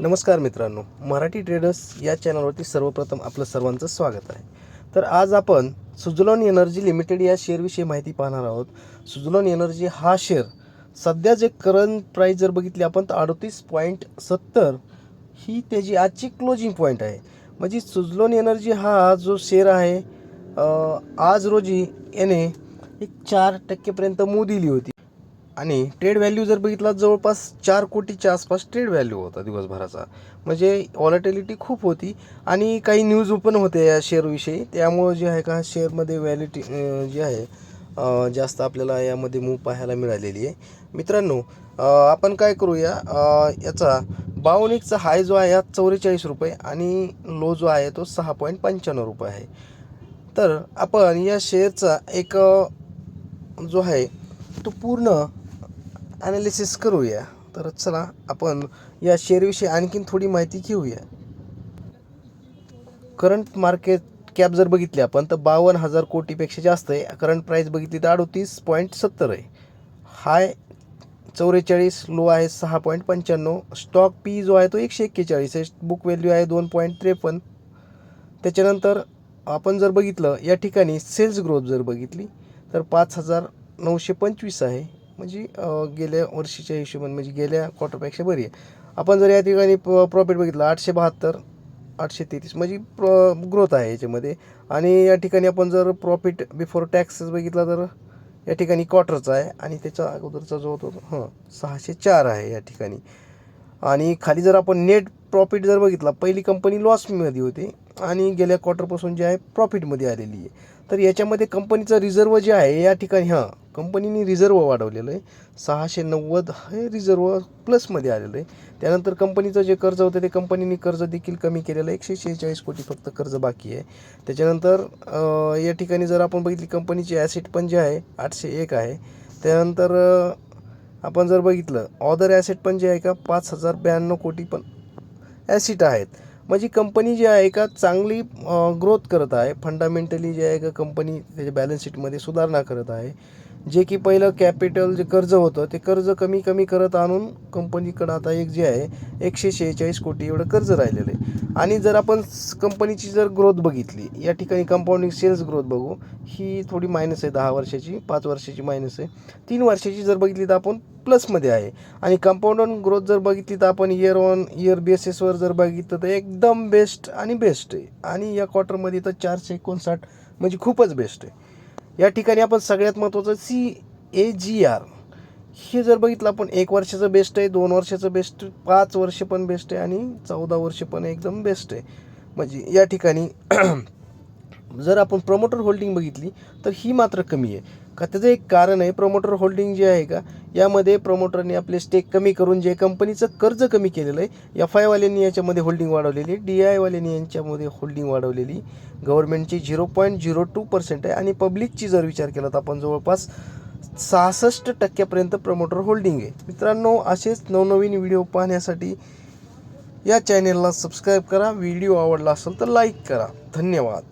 नमस्कार मित्रांनो मराठी ट्रेडर्स या चॅनलवरती सर्वप्रथम आपलं सर्वांचं स्वागत आहे. तर आज आपण सुझलॉन एनर्जी लिमिटेड या शेअरविषयी माहिती पाहणार आहोत. सुझलॉन एनर्जी हा शेअर सध्या जे करंट प्राईस जर बघितली आपण तर अडतीस पॉईंट सत्तर ही त्याची आजची क्लोजिंग पॉईंट आहे. म्हणजे सुझलॉन एनर्जी हा जो शेअर आहे आज रोजी याने एक चार टक्केपर्यंत मू दिली होती. आणि ट्रेड व्हॅल्यू जर बघितला जवळपास चार कोटीच्या आसपास ट्रेड व्हॅल्यू होता दिवसभराचा. म्हणजे व्हॉलॅटिलिटी खूप होती आणि काही न्यूज पण होते या शेअरविषयी त्यामुळं जे आहे का शेअरमध्ये व्हॅलिटी जे आहे जास्त आपल्याला यामध्ये मूव पाहायला मिळालेली आहे. मित्रांनो आपण काय करूया याचा बावनिकचा हाय जो आहे हा चौवेचाळीस रुपये आणि लो जो आहे तो सहा पॉईंट पंच्याण्णव रुपये आहे. तर आपण या शेअरचा एक जो आहे तो पूर्ण ॲनालिसिस करूया. तर चला आपण या शेअरविषयी आणखीन थोडी माहिती घेऊया. करंट मार्केट कॅप जर बघितली आपण तर बावन्न हजार कोटीपेक्षा जास्त आहे. करंट प्राईस बघितली तर अडतीस पॉईंट सत्तर आहे. हाय चौवेचाळीस लो आहे सहा पॉईंट पंच्याण्णव. स्टॉक पी जो आहे तो एकशे एक्केचाळीस आहे. बुक व्हॅल्यू आहे दोन पॉईंट त्रेपन्न. त्याच्यानंतर आपण जर बघितलं या ठिकाणी सेल्स ग्रोथ जर बघितली तर पाच हजार नऊशे पंचवीस आहे. म्हणजे गेल्या वर्षीच्या हिशोबाने म्हणजे गेल्या क्वार्टरपेक्षा बरी आहे. आपण जर या ठिकाणी प्रॉफिट बघितलं आठशे बहात्तर आठशे तेहतीस म्हणजे प्र ग्रोथ आहे याच्यामध्ये. आणि या ठिकाणी आपण जर प्रॉफिट बिफोर टॅक्सेस बघितला तर या ठिकाणी क्वार्टरचा आहे. आणि त्याच्या अगोदरचा जो होतो हां सहाशे चार आहे या ठिकाणी. आणि खाली जर आपण नेट प्रॉफिट जर बघितला पहिली कंपनी लॉसमध्ये होती. आणि गेल्या क्वार्टरपासून जे आहे प्रॉफिटमध्ये आलेली आहे. तर याच्यामध्ये कंपनीचं रिझर्व जे आहे या ठिकाणी हां कंपनीने रिझर्व वाढवलेलं आहे. सहाशे नव्वद हे रिझर्व प्लसमध्ये आलेलं आहे. त्यानंतर कंपनीचं जे कर्ज होतं ते कंपनीने कर्ज देखील कमी केलेलं आहे. एकशे शेहेचाळीस कोटी फक्त कर्ज बाकी आहे. त्याच्यानंतर या ठिकाणी जर आपण बघितली कंपनीची ॲसिड पण जे आहे आठशे एक आहे. त्यानंतर आपण जर बघितलं ऑदर ॲसेट पण जे आहे का पाच हजार ब्याण्णव कोटी पण ॲसिट आहेत. म्हणजे कंपनी जी आहे का चांगली ग्रोथ करत आहे. फंडामेंटली जे आहे का कंपनी त्याच्या बॅलन्स शीटमध्ये सुधारणा करत आहे. जे की पहिलं कॅपिटल जे कर्ज होतं ते कर्ज कमी कमी करत आणून कंपनीकडं आता एक जे आहे एकशे शेहेचाळीस कोटी एवढं कर्ज राहिलेलं आहे. आणि जर आपण कंपनीची जर ग्रोथ बघितली या ठिकाणी कंपाऊंडिंग सेल्स ग्रोथ बघू ही थोडी मायनस आहे दहा वर्षाची पाच वर्षाची मायनस आहे. तीन वर्षाची जर बघितली तर आपण प्लसमध्ये आहे. आणि कंपाऊंड ऑन ग्रोथ जर बघितली तर आपण इयर ऑन इयर बेसिसवर जर बघितलं तर एकदम बेस्ट आणि बेस्ट आहे. आणि या क्वार्टरमध्ये तर चारशे एकोणसाठ म्हणजे खूपच बेस्ट आहे. या ठिकाणी आपण सगळ्यात महत्त्वाचं सी ए जी आर हे जर बघितलं आपण एक वर्षाचं बेस्ट आहे दोन वर्षाचं बेस्ट पाच वर्ष पण बेस्ट आहे आणि चौदा वर्ष पण एकदम बेस्ट आहे. म्हणजे या ठिकाणी जर आपण प्रमोटर होल्डिंग बघितली तर ही मात्र कमी आहे. का? त्याचं एक कारण आहे प्रमोटर होल्डिंग जे आहे का यामध्ये प्रमोटरने आपले स्टेक कमी करून जे कंपनीचं कर्ज कमी केलेलं आहे एफ आयवाल्यांनी याच्यामध्ये होल्डिंग वाढवलेली डी आयवाल्यांनी यांच्यामध्ये होल्डिंग वाढवलेली गव्हर्नमेंटची zero point zero two percent आहे आणि पब्लिकची जर विचार केला तर आपण जवळपास सहासष्ट टक्क्यापर्यंत प्रमोटर होल्डिंग आहे. मित्रांनो असेच नवनवीन व्हिडिओ पाहण्यासाठी या चॅनेलला सबस्क्राईब करा. व्हिडिओ आवडला असेल तर लाईक करा. धन्यवाद.